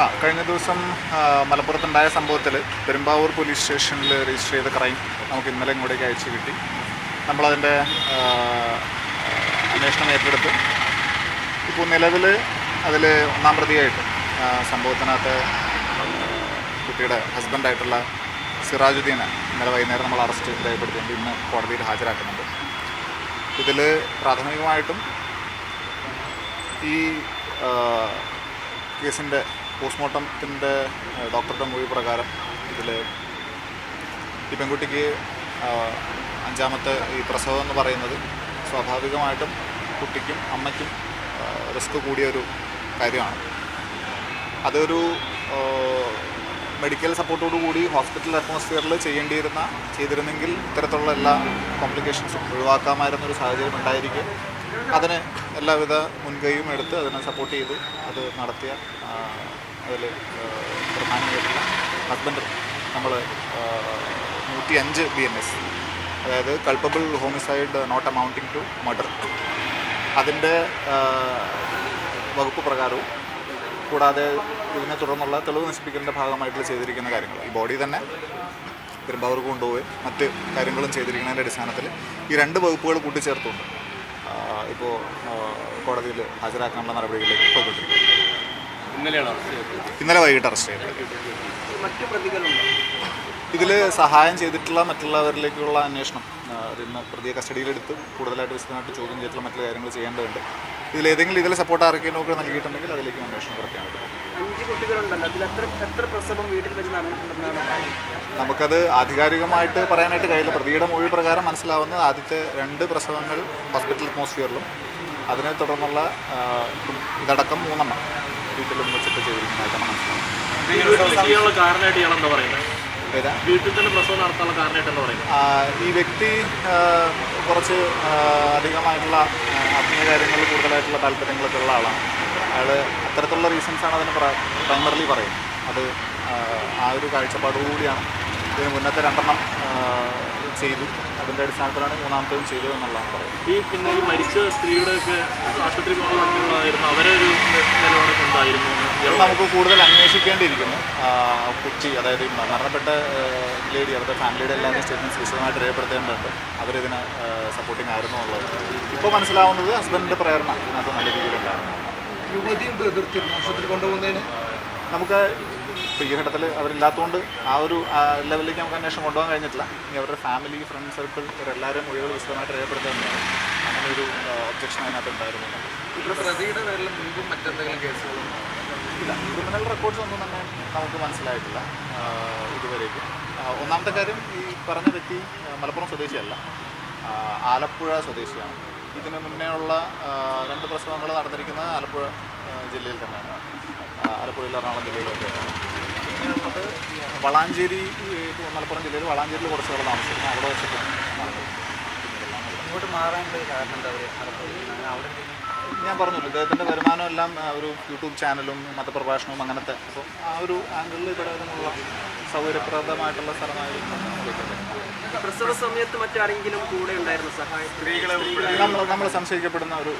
ആ കഴിഞ്ഞ ദിവസം മലപ്പുറത്തുണ്ടായ സംഭവത്തിൽ പെരുമ്പാവൂർ പോലീസ് സ്റ്റേഷനിൽ രജിസ്റ്റർ ചെയ്ത ക്രൈം നമുക്ക് ഇന്നലെ ഇങ്ങോട്ടേക്ക് അയച്ചു കിട്ടി. നമ്മളതിന്റെ അന്വേഷണം ഏറ്റെടുത്ത്. ഇപ്പോൾ നിലവിൽ അതിൽ ഒന്നാം പ്രതിയായിട്ട് സംഭവത്തിനകത്ത് കുട്ടിയുടെ ഹസ്ബൻഡായിട്ടുള്ള സിറാജുദ്ദീനെ ഇന്നലെ വൈകുന്നേരം നമ്മൾ അറസ്റ്റ് രേഖപ്പെടുത്തിയിട്ട് ഇന്ന് കോടതിയിൽ ഹാജരാക്കുന്നുണ്ട്. ഇതിൽ പ്രാഥമികമായിട്ടും ഈ കേസിന്റെ പോസ്റ്റ്മോർട്ടത്തിന്റെ ഡോക്ടറുടെ മൊഴി പ്രകാരം ഇതിൽ ഈ പെൺകുട്ടിക്ക് അഞ്ചാമത്തെ ഈ പ്രസവം എന്ന് പറയുന്നത് സ്വാഭാവികമായിട്ടും കുട്ടിക്കും അമ്മയ്ക്കും റിസ്ക് കൂടിയ ഒരു കാര്യമാണ്. അതൊരു മെഡിക്കൽ സപ്പോർട്ടോടു കൂടി ഹോസ്പിറ്റൽ അറ്റ്മോസ്ഫിയറിൽ ചെയ്യേണ്ടിയിരുന്ന ചെയ്തിരുന്നെങ്കിൽ ഇത്തരത്തിലുള്ള എല്ലാ കോംപ്ലിക്കേഷൻസും ഒഴിവാക്കാമായിരുന്നൊരു സാഹചര്യം ഉണ്ടായിരിക്കും. അതിന് എല്ലാവിധ മുൻകൈയും എടുത്ത് അതിനെ സപ്പോർട്ട് ചെയ്ത് അത് നടത്തിയ അതിൽ പ്രധാനമായിട്ടുള്ള ഹസ്ബൻഡ് നമ്മൾ നൂറ്റി അഞ്ച് ബി എൻ എസ് അതായത് culpable homicide not amounting to murder അതിന്റെ വകുപ്പ് പ്രകാരവും കൂടാതെ ഇതിനെ തുടർന്നുള്ള തെളിവ് നശിപ്പിക്കലിന്റെ ഭാഗമായിട്ട് ചെയ്തിരിക്കുന്ന കാര്യങ്ങൾ. ഈ ബോഡി തന്നെ പെരുമ്പാവൂർക്ക് കൊണ്ടുപോയി മറ്റ് കാര്യങ്ങളും ചെയ്തിരിക്കുന്നതിന്റെ അടിസ്ഥാനത്തിൽ ഈ രണ്ട് വകുപ്പുകൾ കൂട്ടിച്ചേർത്തുണ്ട് ഇപ്പോൾ കോടതിയിൽ ഹാജരാക്കാനുള്ള നടപടികളിലേക്ക് പോയിക്കൊണ്ടിരിക്കുന്നു. ഇന്നലെയാണ് അറസ്റ്റ് ചെയ്തത്. ഇന്നലെ വൈകിട്ട് അറസ്റ്റ് ചെയ്തത്. മറ്റു പ്രതികളുണ്ടോ? ഇതിൽ സഹായം ചെയ്തിട്ടുള്ള മറ്റുള്ളവരിലേക്കുള്ള അന്വേഷണം ഇന്ന് പ്രതിയെ കസ്റ്റഡിയിലെടുത്ത് കൂടുതലായിട്ട് വിശദമായിട്ട് ചോദ്യം ചെയ്തിട്ടുള്ള മറ്റു കാര്യങ്ങൾ ചെയ്യേണ്ടതുണ്ട്. ഇതിൽ ഏതെങ്കിലും ഇതിൽ സപ്പോർട്ട് ആർക്കെങ്കിലും ഒക്കെ നൽകിയിട്ടുണ്ടെങ്കിൽ അതിലേക്ക് അന്വേഷണം കുറയ്ക്കാൻ പറ്റും. അഞ്ച് കുട്ടികളുണ്ടല്ലോ അതിൽ എത്ര എത്ര പ്രസവം വീട്ടിൽ വെച്ച് നടന്നിട്ടുണ്ടെന്നാണ് പറയുന്നത്? നമുക്കത് ആധികാരികമായിട്ട് പറയാനായിട്ട് കഴിയില്ല. പ്രതിയുടെ മൊഴി പ്രകാരം മനസ്സിലാവുന്ന ആദ്യത്തെ രണ്ട് പ്രസവങ്ങൾ ഹോസ്പിറ്റൽ അറ്റ്മോസ്ഫിയറിലും അതിനെ തുടർന്നുള്ള ഇതടക്കം മൂന്നെണ്ണം. വീട്ടിലും വെച്ചിട്ട് ചെയ്തിരിക്കുന്നതായിട്ടാണ് മനസ്സിലാവുന്നത് കാരണമായിട്ട് ഇയാൾ എന്താ പറയുന്നത്? വീട്ടിൽ തന്നെ പ്രസവം നടത്താനുള്ള കാരണമായിട്ട് എന്താ പറയുന്നത്? ഈ വ്യക്തി കുറച്ച് അധികമായിട്ടുള്ള ആത്മീയ കാര്യങ്ങളിൽ കൂടുതലായിട്ടുള്ള താല്പര്യങ്ങളൊക്കെ ഉള്ള ആളാണ്. അയാൾ അത്തരത്തിലുള്ള റീസൺസാണ് അതിന് പ്രൈമറിലി പറയുന്നത്. അത് ആ, ഒരു കാഴ്ചപ്പാടോടുകൂടിയാണ്. ഇതിന് മുന്നത്തെ രണ്ടെണ്ണം ചെയ്തു. അതിന്റെ അടിസ്ഥാനത്തിലാണ് മൂന്നാമത്തേതും ചെയ്തത് എന്നുള്ളതാണ് പറയുന്നത്. ഈ പിന്നെ ഈ മരിച്ച സ്ത്രീയുടെ ഒക്കെ ആശുപത്രി കൊണ്ടുവന്നിട്ടുള്ളതായിരുന്നു. അവരെ ഒരു നിലപാടൊക്കെ ഉണ്ടായിരുന്നു നമുക്ക് കൂടുതൽ അന്വേഷിക്കേണ്ടിയിരിക്കുന്നു. കുട്ടി അതായത് ഈ മരണപ്പെട്ട ലേഡി അവരുടെ ഫാമിലിയുടെ എല്ലാ സ്റ്റേറ്റ്മെന്റ്സ് വിശദമായിട്ട് രേഖപ്പെടുത്തേണ്ടതുണ്ട്. അവരിതിന് സപ്പോർട്ടിങ് ആയിരുന്നു എന്നുള്ളത്. ഇപ്പോൾ മനസ്സിലാവുന്നത് ഹസ്ബൻഡിന്റെ പ്രേരണ. ഇതിനകത്ത് നല്ല രീതിയിലുണ്ടായിരുന്നു യുവതിയും എതിർത്തിരുന്നു ആശുപത്രി കൊണ്ടുപോകുന്നതിന്? നമുക്ക് ഇപ്പോൾ ഈ ഘട്ടത്തിൽ അവരില്ലാത്തതുകൊണ്ട് ആ ഒരു ലെവലിലേക്ക് നമുക്ക് അന്വേഷണം കൊണ്ടുപോകാൻ കഴിഞ്ഞിട്ടില്ല. ഇനി അവരുടെ ഫാമിലി ഫ്രണ്ട് സർക്കിൾ ഇവരെല്ലാവരും മൊഴികൾ വിശദമായിട്ട് രേഖപ്പെടുത്തേണ്ടതാണ് അങ്ങനെ ഒരു ഒബ്ജക്ഷൻ അതിനകത്ത് ഉണ്ടായിരുന്നു. ഇവിടെ പ്രതിയുടെ പേരിൽ മുൻപും മറ്റെന്തെങ്കിലും കേസുകളും ഇല്ല ക്രിമിനൽ റെക്കോർഡ്സ് ഒന്നും തന്നെ നമുക്ക് മനസ്സിലായിട്ടില്ല ഇതുവരേക്കും. ഒന്നാമത്തെ കാര്യം ഈ പറഞ്ഞ വ്യക്തി മലപ്പുറം സ്വദേശിയല്ല. ആലപ്പുഴ സ്വദേശിയാണ്. ഇതിന് മുന്നേ ഉള്ള രണ്ട് പ്രസവങ്ങൾ നടന്നിരിക്കുന്നത് ആലപ്പുഴ ജില്ലയിൽ തന്നെയാണ്. ആലപ്പുഴയിൽ എറണാകുളം ജില്ലയിലൊക്കെയാണ് പിന്നെയുള്ളത് വളാഞ്ചേരി മലപ്പുറം ജില്ലയിൽ വളാഞ്ചേരിയിൽ കുറച്ച് നാൾ താമസിക്കുന്നു. അവിടെ വെച്ചിട്ടാണ്. ഇങ്ങോട്ട് മാറാനുള്ള കാരണം എന്താ? പറയുക അവിടെ ഞാൻ പറഞ്ഞല്ലോ ഇദ്ദേഹത്തിന്റെ വരുമാനം എല്ലാം ഒരു യൂട്യൂബ് ചാനലും മതപ്രഭാഷണവും അങ്ങനത്തെ. അപ്പോൾ ആ ഒരു ആംഗിളിൽ ഇതുവരെ ഇതിനുള്ള സൗകര്യപ്രദമായിട്ടുള്ള സ്ഥലമായിരിക്കും പ്രസവ സമയത്ത് മറ്റാരെങ്കിലും കൂടെ ഉണ്ടായിരുന്നു? സ്ത്രീകളെ നമ്മൾ നമ്മൾ സംശയിക്കപ്പെടുന്ന ഒരു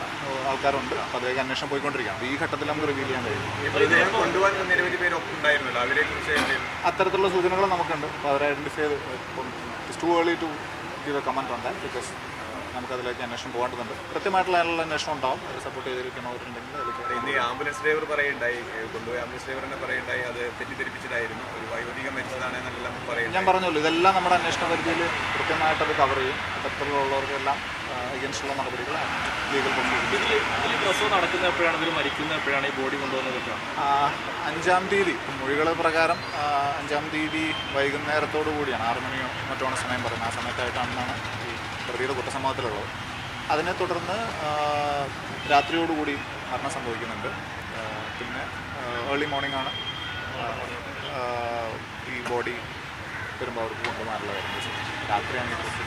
ആൾക്കാരുണ്ട്. അപ്പോൾ അതിലേക്ക് അന്വേഷണം പോയിക്കൊണ്ടിരിക്കുകയാണ്. ഈ ഘട്ടത്തിൽ നമുക്ക് റിവീൽ ചെയ്യാൻ കഴിയും. കൊണ്ടുപോകാൻ നിരവധി പേര് ഒപ്പം ഉണ്ടായിരുന്നല്ലോ. അവരെ കുറിച്ച് അത്തരത്തിലുള്ള സൂചനകൾ നമുക്കുണ്ട്. അപ്പോൾ അവരെ ഐഡന്റിഫൈ ചെയ്ത് it's too early to give a comment that because നമുക്കതിലേക്ക് അന്വേഷണം പോകേണ്ടതുണ്ട്. കൃത്യമായിട്ടുള്ള അതിനുള്ള അന്വേഷണം ഉണ്ടാവും. അവർ സപ്പോർട്ട് ചെയ്തിരിക്കുന്നവരുണ്ടെങ്കിൽ അതിലേക്ക് ആംബുലൻസ് ഡ്രൈവർ പറയുണ്ടായി കൊണ്ടുപോയി ആംബുലൻസ് ഡ്രൈവർ തന്നെ പറയുണ്ടായി അത് തെറ്റിദ്ധരിപ്പിച്ചതായിരുന്നു ഒരു വൈദ്യുതികം മരിച്ചതാണെന്നെല്ലാം പറയും ഞാൻ പറഞ്ഞല്ലോ ഇതെല്ലാം നമ്മുടെ അന്വേഷണ പരിധിയിൽ കൃത്യമായിട്ട് അത് കവർ ചെയ്യും അത്തരത്തിലുള്ളവർക്കെല്ലാം അഗൻസ്റ്റുള്ള നടപടികൾ ലീഗൽ പ്രസവം നടക്കുന്ന എപ്പോഴാണ് ഇതിൽ മരിക്കുന്ന എപ്പോഴാണ് ഈ ബോഡി കൊണ്ടുവന്നതൊക്കെയാണ് അഞ്ചാം തീയതി മൊഴികൾ പ്രകാരം അഞ്ചാം തീയതി വൈകുന്നേരത്തോടു കൂടിയാണ് ആറു മണിയോ മറ്റോ സമയം പറയുന്നത്. ആ സമയത്തായിട്ടാണെന്നാണ് ഈ പ്രതിയുടെ കുറ്റസമ്മതത്തിലുള്ളത്. അതിനെ തുടർന്ന് രാത്രിയോടുകൂടി മരണം സംഭവിക്കുന്നുണ്ട്. പിന്നെ ഏർലി മോർണിംഗ് ആണ് ഈ ബോഡി പെരുമ്പാവൂർക്ക് അവർക്ക് ചെയ്തത്. രാത്രിയാണ് പ്രശ്നം.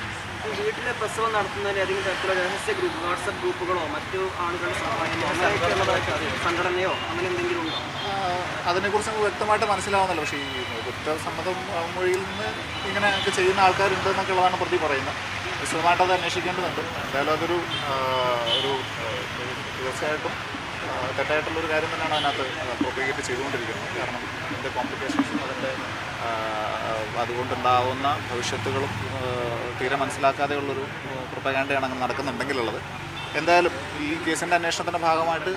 വീട്ടിലെ പ്രസവം നടത്തുന്നതിന് ഏതെങ്കിലും തരത്തിലുള്ള രഹസ്യ ഗ്രൂപ്പ് വാട്സപ്പ് ഗ്രൂപ്പുകളോ മറ്റു ആളുകളുടെ സംഘടനയോ? അങ്ങനെ എന്തെങ്കിലും ഉണ്ടോ? അതിനെക്കുറിച്ച് നമുക്ക് വ്യക്തമായിട്ട് മനസ്സിലാവുന്നല്ലോ പക്ഷേ ഈ കുറ്റസമ്മതം ആ, മൊഴിയിൽ നിന്ന് ഇങ്ങനെയൊക്കെ ചെയ്യുന്ന ആൾക്കാരുണ്ട് എന്നൊക്കെ ഉള്ളതാണ് പ്രതി പറയുന്നത്. വിശദമായിട്ട് അത് അന്വേഷിക്കേണ്ടതുണ്ട്. എന്തായാലും അതൊരു ഒരു തീർച്ചയായിട്ടും തെറ്റായിട്ടുള്ളൊരു കാര്യം തന്നെയാണ് അതിനകത്ത് പ്രൊപ്പഗേറ്റ് ചെയ്തുകൊണ്ടിരിക്കുന്നത്. കാരണം അതിന്റെ കോംപ്ലിക്കേഷൻസും അതിന്റെ അതുകൊണ്ടുണ്ടാവുന്ന ഭവിഷ്യത്തുകളും തീരെ മനസ്സിലാക്കാതെയുള്ളൊരു പ്രൊപ്പഗാൻഡയാണ് അങ്ങനെ നടക്കുന്നുണ്ടെങ്കിലുള്ളത്. എന്തായാലും ഈ കേസിന്റെ അന്വേഷണത്തിന്റെ ഭാഗമായിട്ട്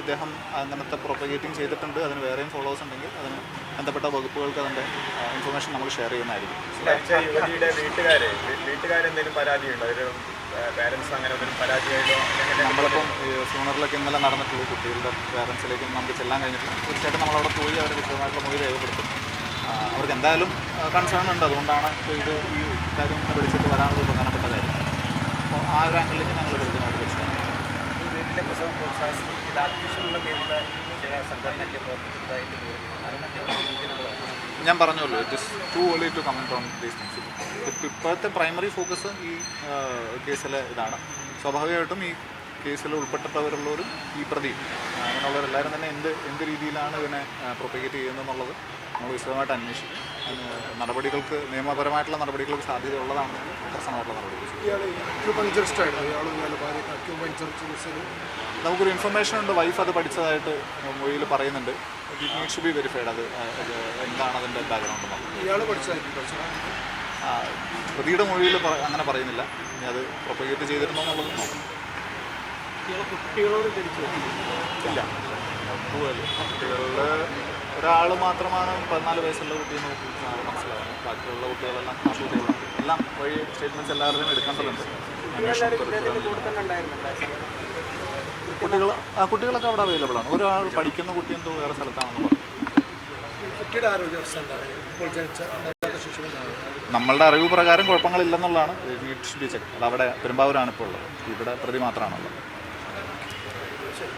ഇദ്ദേഹം അങ്ങനത്തെ പ്രൊപ്പഗേറ്റിംഗ് ചെയ്തിട്ടുണ്ട്. അതിന് വേറെയും ഫോളോവേഴ്സ് ഉണ്ടെങ്കിൽ അതിന് ബന്ധപ്പെട്ട വകുപ്പുകൾക്ക് അതിന്റെ ഇൻഫർമേഷൻ നമ്മൾ ഷെയർ ചെയ്യുന്നതായിരിക്കും. വീട്ടുകാരെ വീട്ടുകാരെന്തെങ്കിലും പരാതിയുണ്ടോ? പാരൻസ് അങ്ങനെ ഒരു പരാജയമായിട്ടോ നമ്മളിപ്പം സൂണറിലൊക്കെ ഇന്നലെ നടന്നിട്ടുള്ളൂ കുട്ടികളുടെ പേരൻസിലേക്കും നമുക്ക് ചെല്ലാൻ കഴിഞ്ഞിട്ടില്ല തീർച്ചയായിട്ടും നമ്മളവിടെ പോയി അവരെ വിശദമായിട്ടുള്ള മൊഴി രേഖപ്പെടുത്തും. അവർക്ക് എന്തായാലും കൺസേൺ ഉണ്ട്. അതുകൊണ്ടാണ് ഇപ്പോൾ ഇത് ഈ കാര്യം വിളിച്ചിട്ട് വരാനുള്ള പ്രധാനപ്പെട്ട കാര്യം. അപ്പോൾ ആ ഒരു ആംഗിളിലേക്ക് ഞങ്ങൾ കൃത്യമായിട്ട് പരിശോധിക്കണം ഞാൻ പറഞ്ഞല്ലോ it is too early to comment on these things ഇപ്പോഴത്തെ പ്രൈമറി ഫോക്കസ് ഈ കേസിലെ ഇതാണ്. സ്വാഭാവികമായിട്ടും ഈ കേസിൽ ഉൾപ്പെട്ടിട്ടവരുള്ളവരും ഈ പ്രതി. അങ്ങനെയുള്ളവരെല്ലാവരും തന്നെ എന്ത് എന്ത് രീതിയിലാണ് ഇതിനെ പ്രൊപ്പഗേറ്റ് ചെയ്യുന്നതെന്നുള്ളത് നമ്മൾ വിശദമായിട്ട് അന്വേഷിക്കും. നടപടികൾക്ക് നിയമപരമായിട്ടുള്ള നടപടികൾക്ക് സാധ്യത ഉള്ളതാണ് നടപടികൾ. നമുക്കൊരു ഇൻഫർമേഷൻ ഉണ്ട്. വൈഫ് അത് പഠിച്ചതായിട്ട് മൊഴിയിൽ പറയുന്നുണ്ട്. ടു ബി വെരിഫൈഡ് അത് എന്താണ് അതിന്റെ ബാക്ക്ഗ്രൗണ്ട് ഇയാൾ പ്രതിയുടെ മൊഴിയിൽ അങ്ങനെ പറയുന്നില്ല. ഇനി അത് പ്രൊപ്പഗേറ്റ് ചെയ്തിരുന്നോ എന്നുള്ളത് നോക്കണം ഇയാളെ കുട്ടികളോട് ഇല്ല. കുട്ടികളുടെ കുട്ടികളിൽ ഒരാൾ മാത്രമാണ് പതിനാല് വയസ്സുള്ള കുട്ടിയെന്ന് മനസ്സിലാവുന്നത് ബാക്കിയുള്ള കുട്ടികളെല്ലാം കുട്ടികളാണ് എല്ലാം വഴി സ്റ്റേറ്റ്മെന്റ്സ് എല്ലാവരുടെയും എടുക്കേണ്ടതുണ്ട് കുട്ടികൾ ആ കുട്ടികളൊക്കെ അവിടെ അവൈലബിൾ ആണ്. ഒരാൾ പഠിക്കുന്ന കുട്ടി എന്തോ വേറെ സ്ഥലത്താണെന്ന് പറഞ്ഞു. കുട്ടിയുടെ ആരോഗ്യാവസ്ഥ നമ്മളുടെ അറിവ് പ്രകാരം കുഴപ്പങ്ങളില്ലെന്നുള്ളതാണ്. ബി ചെക്ക് അത് അവിടെ പെരുമ്പാവൂരാണ് ഇപ്പോൾ ഉള്ളത്. ഇവിടെ പ്രതി മാത്രമാണുള്ളത്.